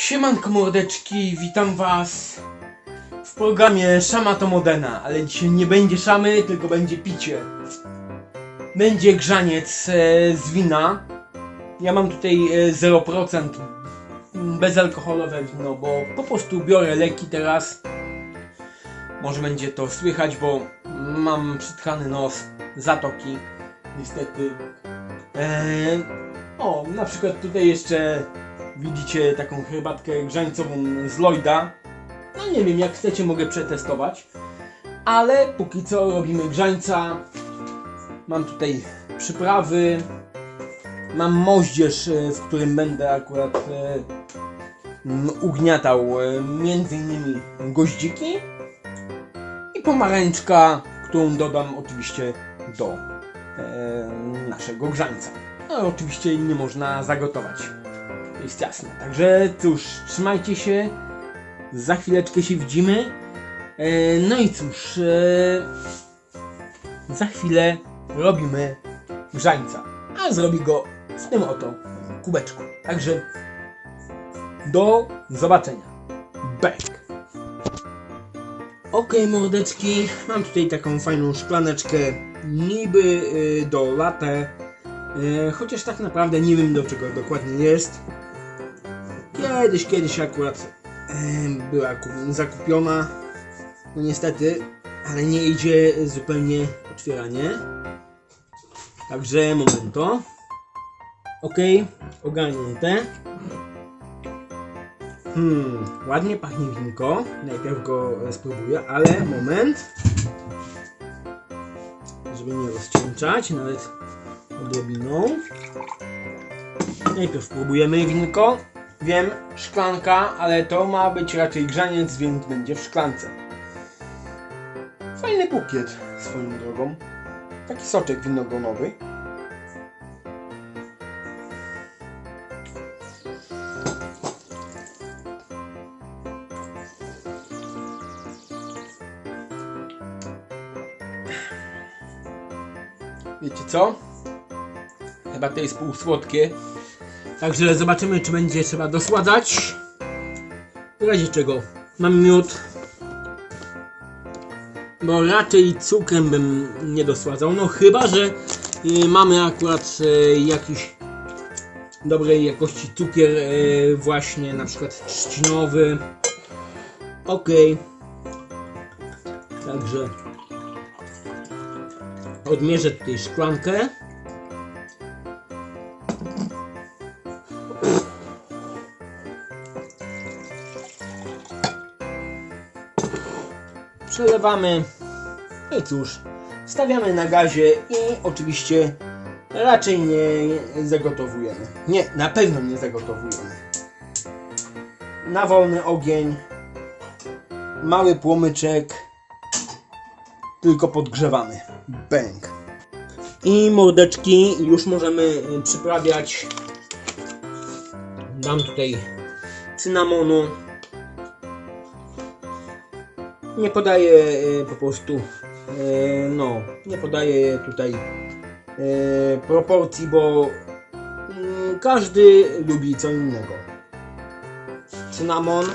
Siemanko mordeczki, witam was w programie Szama to Modena, ale dzisiaj nie będzie szamy, tylko będzie picie. Będzie grzaniec e, z wina. Ja mam tutaj e, 0% bezalkoholowe wino, bo po prostu biorę leki teraz. Może będzie to słychać, bo mam przytkany nos, zatoki, niestety. Eee, o, na przykład tutaj jeszcze widzicie taką herbatkę grzańcową z Lloyda. No nie wiem, jak chcecie mogę przetestować. Ale póki co robimy grzańca. Mam tutaj przyprawy. Mam moździerz, e, w którym będę akurat e, ugniatał e, między innymi goździki. I pomarańczka, którą dodam oczywiście do naszego grzańca. No oczywiście nie można zagotować. Jest jasne. Także cóż, trzymajcie się. Za chwileczkę się widzimy. E, no i cóż, e, za chwilę robimy grzańca. A zrobi go w tym oto kubeczku. Także do zobaczenia. Back. Okej, mordeczki, mam tutaj taką fajną szklaneczkę niby y, do latte, chociaż tak naprawdę nie wiem do czego dokładnie jest. Kiedyś, kiedyś akurat była kup- zakupiona, no niestety, ale nie idzie zupełnie otwieranie. Także momento. Okej, ogarnięte. Hmm, ładnie pachnie winko. Najpierw go spróbuję, ale moment. Żeby nie rozcieńczać, nawet odrobiną. Najpierw spróbujemy winko. Wiem, szklanka, ale to ma być raczej grzaniec, więc będzie w szklance. Fajny bukiet swoją drogą. Taki soczek winogronowy. Wiecie co? Chyba to jest półsłodkie. Także zobaczymy, czy będzie trzeba dosładzać. W razie czego mam miód. Bo raczej cukrem bym nie dosładzał. No chyba, że y, mamy akurat y, jakiś dobrej jakości cukier, y, właśnie na przykład trzcinowy. Okej. Także odmierzę tutaj szklankę. Przelewamy. No I cóż, stawiamy na gazie i oczywiście raczej nie zagotowujemy. Nie, na pewno nie zagotowujemy. Na wolny ogień. Mały płomyczek tylko podgrzewamy. Bęk. I mordeczki już możemy y, przyprawiać. Dam tutaj cynamonu. Nie podaję y, po prostu, y, no, nie podaję tutaj y, proporcji, bo mm, każdy lubi co innego. Cynamon.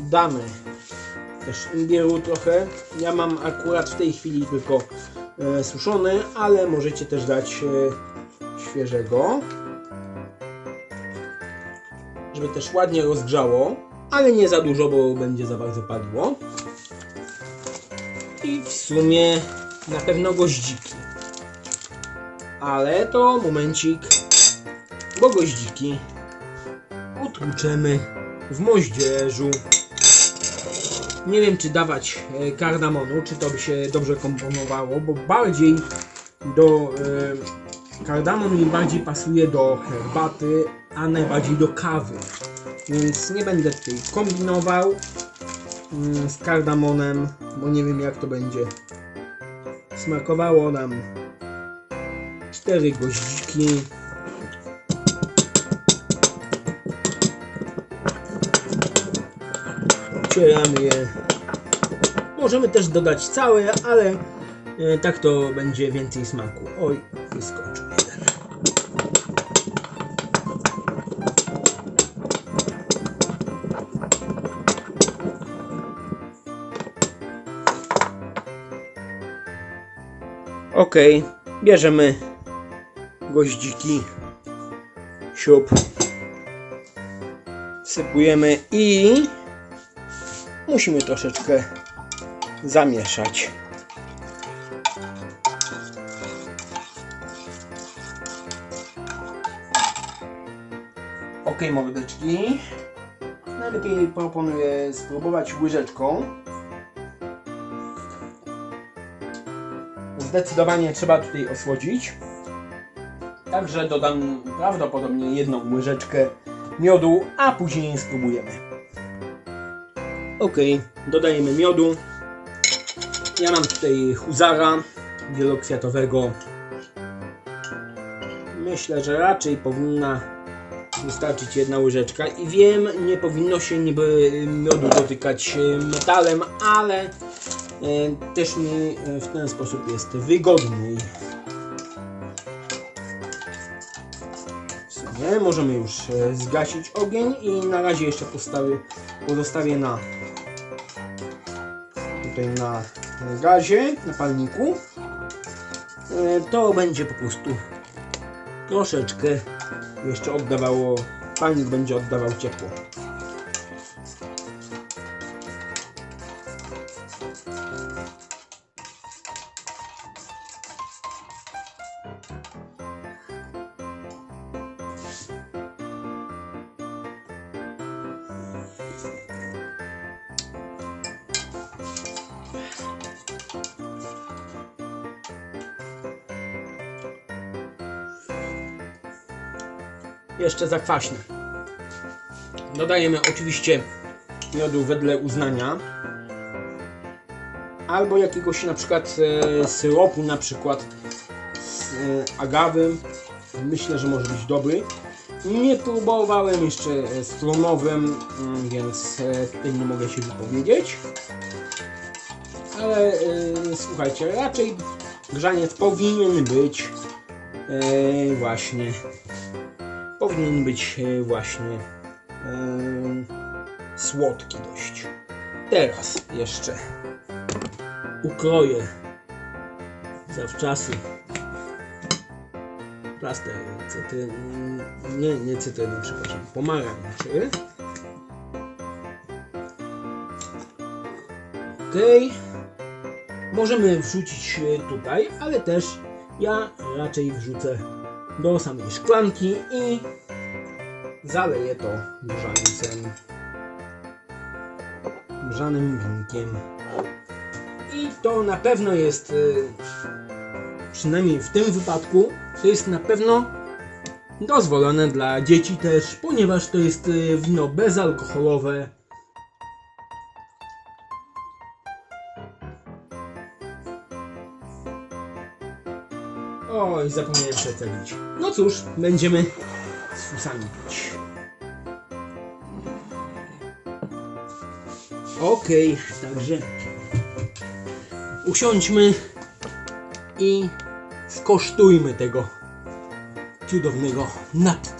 Damy też imbieru trochę. Ja mam akurat w tej chwili tylko e, suszony, ale możecie też dać e, świeżego. Żeby też ładnie rozgrzało, ale nie za dużo, bo będzie za bardzo padło. I w sumie na pewno goździki. Ale to momencik, bo goździki utłuczemy w moździerzu. Nie wiem, czy dawać e, kardamonu, czy to by się dobrze komponowało, bo bardziej do e, kardamon mi bardziej pasuje do herbaty, a najbardziej do kawy. Więc nie będę tutaj kombinował mm, z kardamonem, bo nie wiem jak to będzie smakowało nam. Cztery goździki. Otwieramy je. Możemy też dodać całe, ale e, tak to będzie więcej smaku. Oj, wyskoczył Ok, bierzemy goździki, siup, wsypujemy i musimy troszeczkę zamieszać. Ok, mordeczki. Najlepiej proponuję spróbować łyżeczką. Zdecydowanie trzeba tutaj osłodzić. Także dodam prawdopodobnie jedną łyżeczkę miodu, a później spróbujemy. Ok, dodajemy miodu. Ja mam tutaj huzara wielokwiatowego. Myślę, że raczej powinna wystarczyć jedna łyżeczka. I wiem, nie powinno się niby miodu dotykać e, metalem, ale też mi e, w ten sposób jest wygodniej. W możemy już e, zgasić ogień i na razie jeszcze postawię, pozostawię na tutaj na gazie, na palniku. E, To będzie po prostu troszeczkę jeszcze oddawało, palnik będzie oddawał ciepło. Jeszcze za kwaśne. Dodajemy oczywiście miodu wedle uznania. Albo jakiegoś na przykład e, syropu, na przykład z e, agawy. Myślę, że może być dobry. Nie próbowałem jeszcze e, z plonowym, mm, więc e, tutaj nie mogę się wypowiedzieć. Ale e, słuchajcie, raczej grzaniec powinien być e, właśnie powinien być e, właśnie e, słodki dość. Teraz jeszcze ukroję zawczasu plaster cytryn, nie, nie cytryny, przepraszam, pomarańczy. Okej. Możemy wrzucić e, tutaj, ale też ja raczej wrzucę do samej szklanki i zaleję to grzańcem. Grzanym winkiem. I to na pewno jest, y, przynajmniej w tym wypadku, to jest na pewno dozwolone dla dzieci też, ponieważ to jest y, wino bezalkoholowe. Zapomniałem przecenić. No cóż, będziemy z fusami pić. Okej, także usiądźmy i skosztujmy tego cudownego napitku.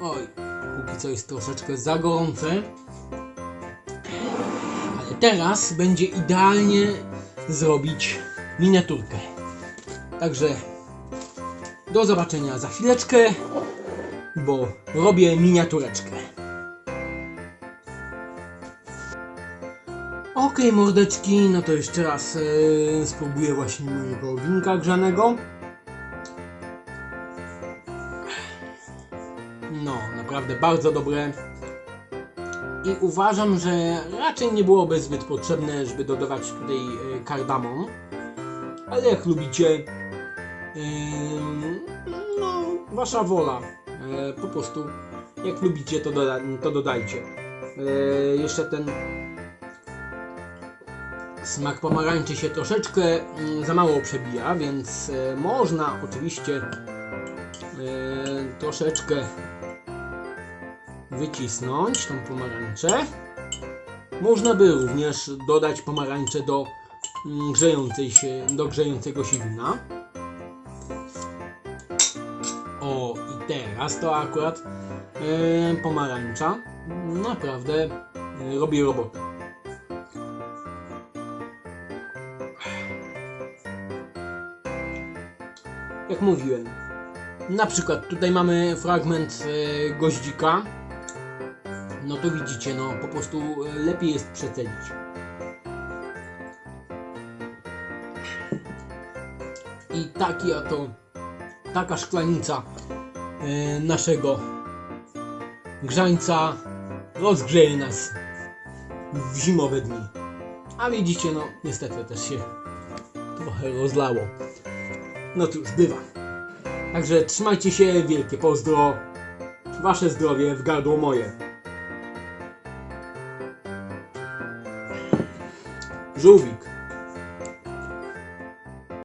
Oj, póki co jest troszeczkę za gorące. Teraz będzie idealnie zrobić miniaturkę. Także do zobaczenia za chwileczkę, bo robię miniatureczkę. Okej, mordeczki, no to jeszcze raz e, spróbuję właśnie mojego winka grzanego. No, naprawdę bardzo dobre. I uważam, że raczej nie byłoby zbyt potrzebne, żeby dodawać tutaj e, kardamon. Ale jak lubicie, no, wasza wola. E, po prostu, jak lubicie, to, doda to dodajcie. E, jeszcze ten smak pomarańczy się troszeczkę mm, za mało przebija, więc można oczywiście troszeczkę wycisnąć tą pomarańczę. Można by również dodać pomarańczę do mm, grzejącej się, do grzejącego się wina. O, i teraz to akurat e, pomarańcza naprawdę e, robi robotę. Jak mówiłem, na przykład tutaj mamy fragment e, goździka. No to widzicie, no po prostu e, lepiej jest przecenić. I taki oto, taka szklanica e, naszego grzańca rozgrzeje nas w zimowe dni. A widzicie, no niestety też się trochę rozlało. No cóż, bywa. Także trzymajcie się, wielkie pozdro. Wasze zdrowie w gardło moje. Jovik,